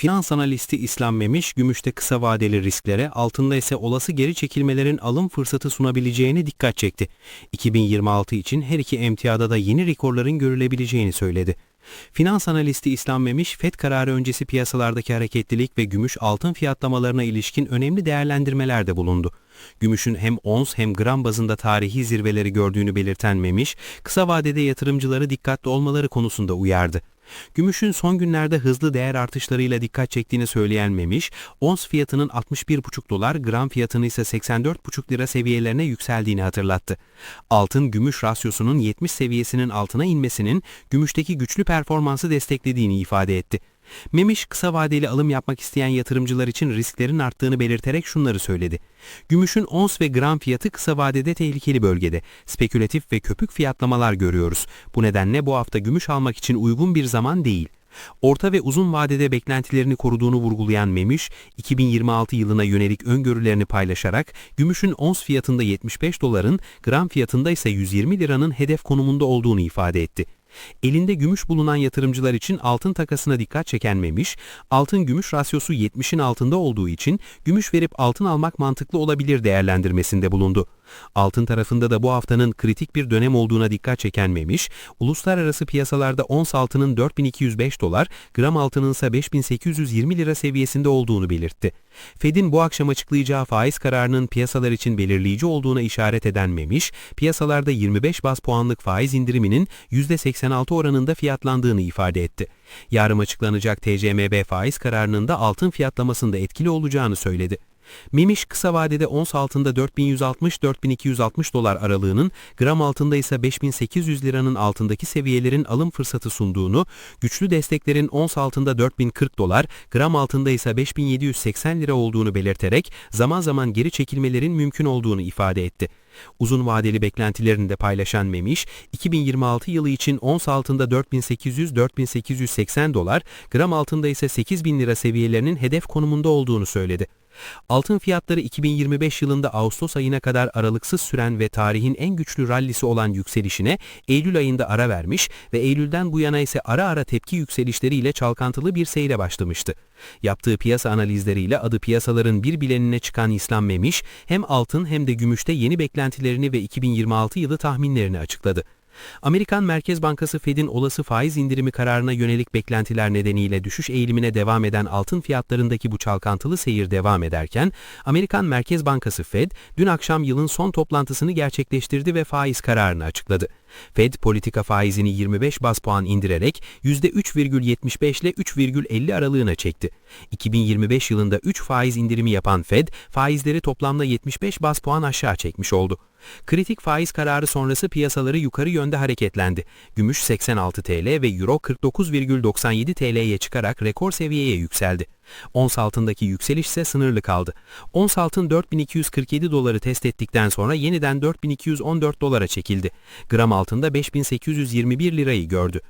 Finans analisti İslam Memiş, gümüşte kısa vadeli risklere, altında ise olası geri çekilmelerin alım fırsatı sunabileceğine dikkat çekti. 2026 için her iki emtiyada da yeni rekorların görülebileceğini söyledi. Finans analisti İslam Memiş, FED kararı öncesi piyasalardaki hareketlilik ve gümüş altın fiyatlamalarına ilişkin önemli değerlendirmelerde bulundu. Gümüşün hem ons hem gram bazında tarihi zirveleri gördüğünü belirten Memiş, kısa vadede yatırımcıları dikkatli olmaları konusunda uyardı. Gümüşün son günlerde hızlı değer artışlarıyla dikkat çektiğini söyleyen Memiş, ons fiyatının 61,5 dolar, gram fiyatının ise 84,5 lira seviyelerine yükseldiğini hatırlattı. Altın-gümüş rasyosunun 70 seviyesinin altına inmesinin gümüşteki güçlü performansı desteklediğini ifade etti. Memiş kısa vadeli alım yapmak isteyen yatırımcılar için risklerin arttığını belirterek şunları söyledi. Gümüşün ons ve gram fiyatı kısa vadede tehlikeli bölgede. Spekülatif ve köpük fiyatlamalar görüyoruz. Bu nedenle bu hafta gümüş almak için uygun bir zaman değil. Orta ve uzun vadede beklentilerini koruduğunu vurgulayan Memiş, 2026 yılına yönelik öngörülerini paylaşarak gümüşün ons fiyatında 75 doların, gram fiyatında ise 120 liranın hedef konumunda olduğunu ifade etti. Elinde gümüş bulunan yatırımcılar için altın takasına dikkat çeken Memiş, altın-gümüş rasyosu 70'in altında olduğu için gümüş verip altın almak mantıklı olabilir değerlendirmesinde bulundu. Altın tarafında da bu haftanın kritik bir dönem olduğuna dikkat çeken Memiş, uluslararası piyasalarda ons altının 4205 dolar, gram altının ise 5820 lira seviyesinde olduğunu belirtti. Fed'in bu akşam açıklayacağı faiz kararının piyasalar için belirleyici olduğuna işaret eden Memiş, piyasalarda 25 bas puanlık faiz indiriminin %86 oranında fiyatlandığını ifade etti. Yarın açıklanacak TCMB faiz kararının da altın fiyatlamasında etkili olacağını söyledi. Memiş kısa vadede ons altında 4160-4260 dolar aralığının, gram altında ise 5800 liranın altındaki seviyelerin alım fırsatı sunduğunu, güçlü desteklerin ons altında 4040 dolar, gram altında ise 5780 lira olduğunu belirterek zaman zaman geri çekilmelerin mümkün olduğunu ifade etti. Uzun vadeli beklentilerini de paylaşan Memiş, 2026 yılı için ons altında 4800-4880 dolar, gram altında ise 8000 lira seviyelerinin hedef konumunda olduğunu söyledi. Altın fiyatları 2025 yılında Ağustos ayına kadar aralıksız süren ve tarihin en güçlü rallisi olan yükselişine Eylül ayında ara vermiş ve Eylül'den bu yana ise ara ara tepki yükselişleriyle çalkantılı bir seyre başlamıştı. Yaptığı piyasa analizleriyle adı piyasaların bir bilenine çıkan İslam Memiş, hem altın hem de gümüşte yeni beklentilerini ve 2026 yılı tahminlerini açıkladı. Amerikan Merkez Bankası Fed'in olası faiz indirimi kararına yönelik beklentiler nedeniyle düşüş eğilimine devam eden altın fiyatlarındaki bu çalkantılı seyir devam ederken, Amerikan Merkez Bankası Fed dün akşam yılın son toplantısını gerçekleştirdi ve faiz kararını açıkladı. Fed politika faizini 25 bas puan indirerek %3,75 ile 3,50 aralığına çekti. 2025 yılında 3 faiz indirimi yapan Fed, faizleri toplamda 75 bas puan aşağı çekmiş oldu. Kritik faiz kararı sonrası piyasaları yukarı yönde hareketlendi. Gümüş 86 TL ve Euro 49,97 TL'ye çıkarak rekor seviyeye yükseldi. Ons altındaki yükseliş ise sınırlı kaldı. Ons altın 4247 doları test ettikten sonra yeniden 4214 dolara çekildi. Gram altında 5821 lirayı gördü.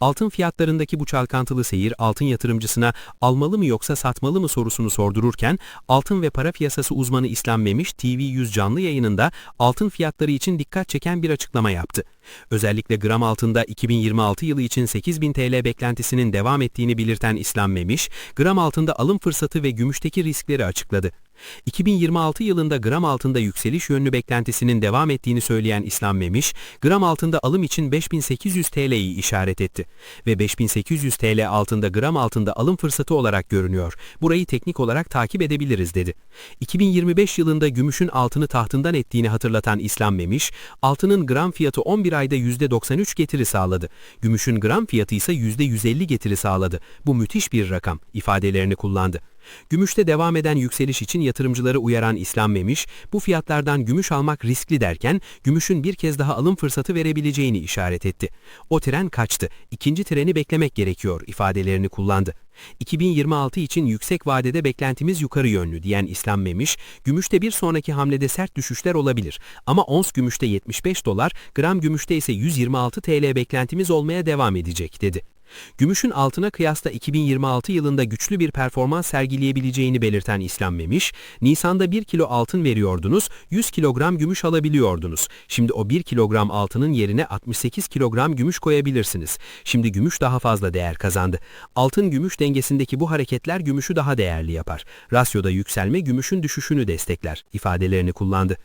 Altın fiyatlarındaki bu çalkantılı seyir altın yatırımcısına almalı mı yoksa satmalı mı sorusunu sordururken altın ve para piyasası uzmanı İslam Memiş TV100 canlı yayınında altın fiyatları için dikkat çeken bir açıklama yaptı. Özellikle gram altında 2026 yılı için 8000 TL beklentisinin devam ettiğini belirten İslam Memiş, gram altında alım fırsatı ve gümüşteki riskleri açıkladı. 2026 yılında gram altında yükseliş yönlü beklentisinin devam ettiğini söyleyen İslam Memiş, gram altında alım için 5800 TL'yi işaret etti ve 5800 TL altında gram altında alım fırsatı olarak görünüyor. Burayı teknik olarak takip edebiliriz dedi. 2025 yılında gümüşün altını tahtından ettiğini hatırlatan İslam Memiş, altının gram fiyatı 11 ayda %93 getiri sağladı. Gümüşün gram fiyatı ise %150 getiri sağladı. Bu müthiş bir rakam ifadelerini kullandı. Gümüşte devam eden yükseliş için yatırımcıları uyaran İslam Memiş, bu fiyatlardan gümüş almak riskli derken gümüşün bir kez daha alım fırsatı verebileceğini işaret etti. O tren kaçtı, ikinci treni beklemek gerekiyor ifadelerini kullandı. 2026 için yüksek vadede beklentimiz yukarı yönlü diyen İslam Memiş, gümüşte bir sonraki hamlede sert düşüşler olabilir ama ons gümüşte 75 dolar, gram gümüşte ise 126 TL beklentimiz olmaya devam edecek dedi. Gümüşün altına kıyasla 2026 yılında güçlü bir performans sergileyebileceğini belirten İslam Memiş, Nisan'da 1 kilo altın veriyordunuz, 100 kilogram gümüş alabiliyordunuz. Şimdi o 1 kilogram altının yerine 68 kilogram gümüş koyabilirsiniz. Şimdi gümüş daha fazla değer kazandı. Altın-gümüş dengesindeki bu hareketler gümüşü daha değerli yapar. Rasyoda yükselme gümüşün düşüşünü destekler ifadelerini kullandı.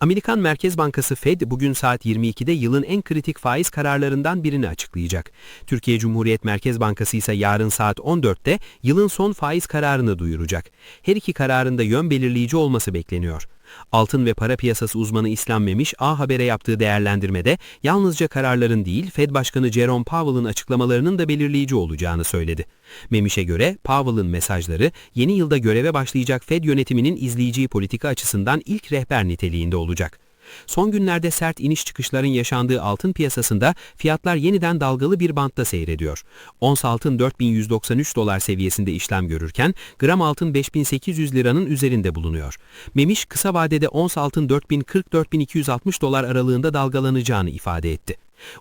Amerikan Merkez Bankası Fed bugün saat 22'de yılın en kritik faiz kararlarından birini açıklayacak. Türkiye Cumhuriyet Merkez Bankası ise yarın saat 14'te yılın son faiz kararını duyuracak. Her iki kararında yön belirleyici olması bekleniyor. Altın ve para piyasası uzmanı İslam Memiş, A Haber'e yaptığı değerlendirmede yalnızca kararların değil, Fed Başkanı Jerome Powell'ın açıklamalarının da belirleyici olacağını söyledi. Memiş'e göre Powell'ın mesajları yeni yılda göreve başlayacak Fed yönetiminin izleyeceği politika açısından ilk rehber niteliğinde olacak. Son günlerde sert iniş çıkışların yaşandığı altın piyasasında fiyatlar yeniden dalgalı bir bantta seyrediyor. Ons altın 4193 dolar seviyesinde işlem görürken gram altın 5800 liranın üzerinde bulunuyor. Memiş kısa vadede ons altın 4040-4260 dolar aralığında dalgalanacağını ifade etti.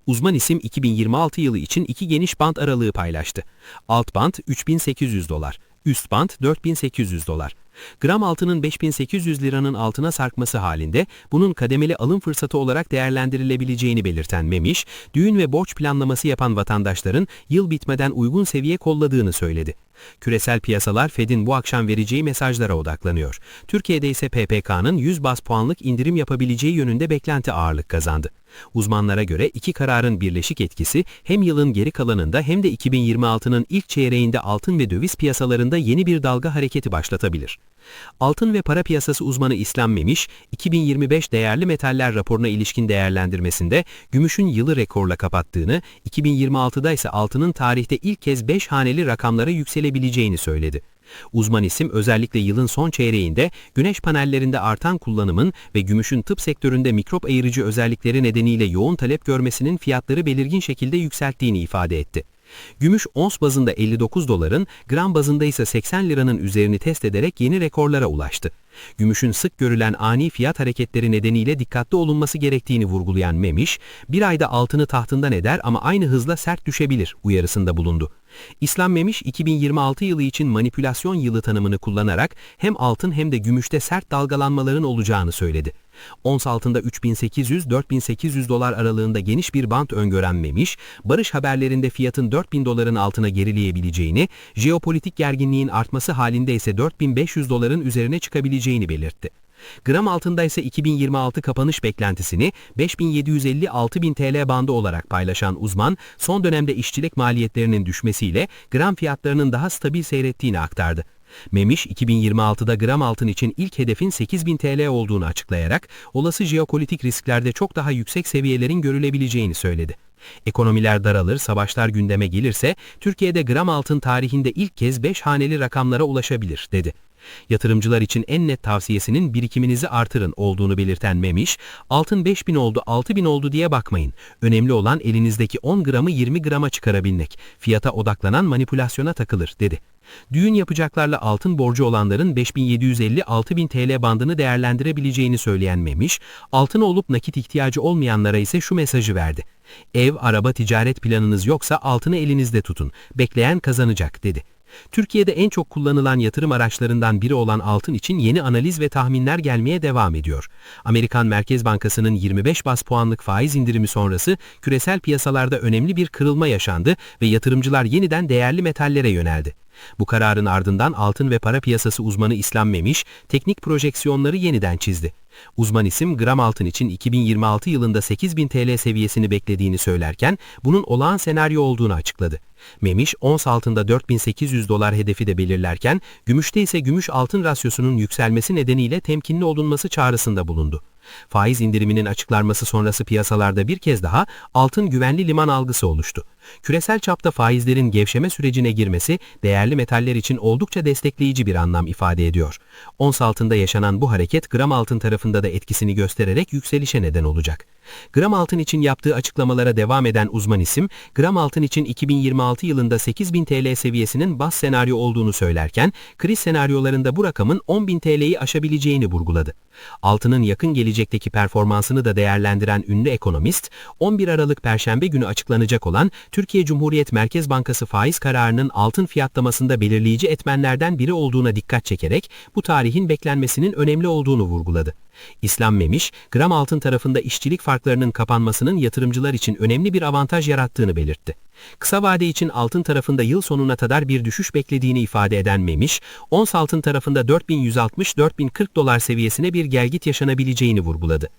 Uzman isim 2026 yılı için iki geniş bant aralığı paylaştı. Alt bant 3800 dolar, üst bant 4800 dolar. Gram altının 5800 liranın altına sarkması halinde bunun kademeli alım fırsatı olarak değerlendirilebileceğini belirten Memiş, düğün ve borç planlaması yapan vatandaşların yıl bitmeden uygun seviye kolladığını söyledi. Küresel piyasalar Fed'in bu akşam vereceği mesajlara odaklanıyor. Türkiye'de ise PPK'nın 100 bas puanlık indirim yapabileceği yönünde beklenti ağırlık kazandı. Uzmanlara göre iki kararın birleşik etkisi hem yılın geri kalanında hem de 2026'nın ilk çeyreğinde altın ve döviz piyasalarında yeni bir dalga hareketi başlatabilir. Altın ve para piyasası uzmanı İslam Memiş, 2025 değerli metaller raporuna ilişkin değerlendirmesinde gümüşün yılı rekorla kapattığını, 2026'da ise altının tarihte ilk kez 5 haneli rakamlara yükselebileceğini söyledi. Uzman isim özellikle yılın son çeyreğinde güneş panellerinde artan kullanımın ve gümüşün tıp sektöründe mikrop ayırıcı özellikleri nedeniyle yoğun talep görmesinin fiyatları belirgin şekilde yükselttiğini ifade etti. Gümüş ons bazında 59 doların, gram bazında ise 80 liranın üzerini test ederek yeni rekorlara ulaştı. Gümüşün sık görülen ani fiyat hareketleri nedeniyle dikkatli olunması gerektiğini vurgulayan Memiş, bir ayda altını tahtından eder ama aynı hızla sert düşebilir uyarısında bulundu. İslam Memiş 2026 yılı için manipülasyon yılı tanımını kullanarak hem altın hem de gümüşte sert dalgalanmaların olacağını söyledi. Ons altında 3800-4800 dolar aralığında geniş bir bant öngören Memiş, barış haberlerinde fiyatın 4000 doların altına gerileyebileceğini, jeopolitik gerginliğin artması halinde ise 4500 doların üzerine çıkabileceğini belirtti. Gram altında ise 2026 kapanış beklentisini 5750-6000 TL bandı olarak paylaşan uzman, son dönemde işçilik maliyetlerinin düşmesiyle gram fiyatlarının daha stabil seyrettiğini aktardı. Memiş 2026'da gram altın için ilk hedefin 8000 TL olduğunu açıklayarak olası jeopolitik risklerde çok daha yüksek seviyelerin görülebileceğini söyledi. Ekonomiler daralır, savaşlar gündeme gelirse Türkiye'de gram altın tarihinde ilk kez 5 haneli rakamlara ulaşabilir, dedi. Yatırımcılar için en net tavsiyesinin birikiminizi artırın olduğunu belirten Memiş, altın 5000 oldu 6000 oldu diye bakmayın. Önemli olan elinizdeki 10 gramı 20 grama çıkarabilmek. Fiyata odaklanan manipülasyona takılır, dedi. Düğün yapacaklarla altın borcu olanların 5750-6000 TL bandını değerlendirebileceğini söyleyen Memiş, altın olup nakit ihtiyacı olmayanlara ise şu mesajı verdi. Ev, araba, ticaret planınız yoksa altını elinizde tutun. Bekleyen kazanacak, dedi. Türkiye'de en çok kullanılan yatırım araçlarından biri olan altın için yeni analiz ve tahminler gelmeye devam ediyor. Amerikan Merkez Bankası'nın 25 bas puanlık faiz indirimi sonrası küresel piyasalarda önemli bir kırılma yaşandı ve yatırımcılar yeniden değerli metallere yöneldi. Bu kararın ardından altın ve para piyasası uzmanı İslam Memiş, teknik projeksiyonları yeniden çizdi. Uzman isim gram altın için 2026 yılında 8000 TL seviyesini beklediğini söylerken bunun olağan senaryo olduğunu açıkladı. Memiş, ons altında 4800 dolar hedefi de belirlerken, gümüşte ise gümüş altın rasyosunun yükselmesi nedeniyle temkinli olunması çağrısında bulundu. Faiz indiriminin açıklanması sonrası piyasalarda bir kez daha altın güvenli liman algısı oluştu. Küresel çapta faizlerin gevşeme sürecine girmesi değerli metaller için oldukça destekleyici bir anlam ifade ediyor. Ons altında yaşanan bu hareket gram altın tarafında da etkisini göstererek yükselişe neden olacak. Gram altın için yaptığı açıklamalara devam eden uzman isim, gram altın için 2026 yılında 8000 TL seviyesinin bas senaryo olduğunu söylerken, kriz senaryolarında bu rakamın 10.000 TL'yi aşabileceğini vurguladı. Altının yakın gelecekteki performansını da değerlendiren ünlü ekonomist, 11 Aralık Perşembe günü açıklanacak olan Türkiye Cumhuriyet Merkez Bankası faiz kararının altın fiyatlamasında belirleyici etmenlerden biri olduğuna dikkat çekerek bu tarihin beklenmesinin önemli olduğunu vurguladı. İslam Memiş, gram altın tarafında işçilik farklarının kapanmasının yatırımcılar için önemli bir avantaj yarattığını belirtti. Kısa vade için altın tarafında yıl sonuna kadar bir düşüş beklediğini ifade eden Memiş, ons altın tarafında 4160-4040 dolar seviyesine bir gelgit yaşanabileceğini vurguladı.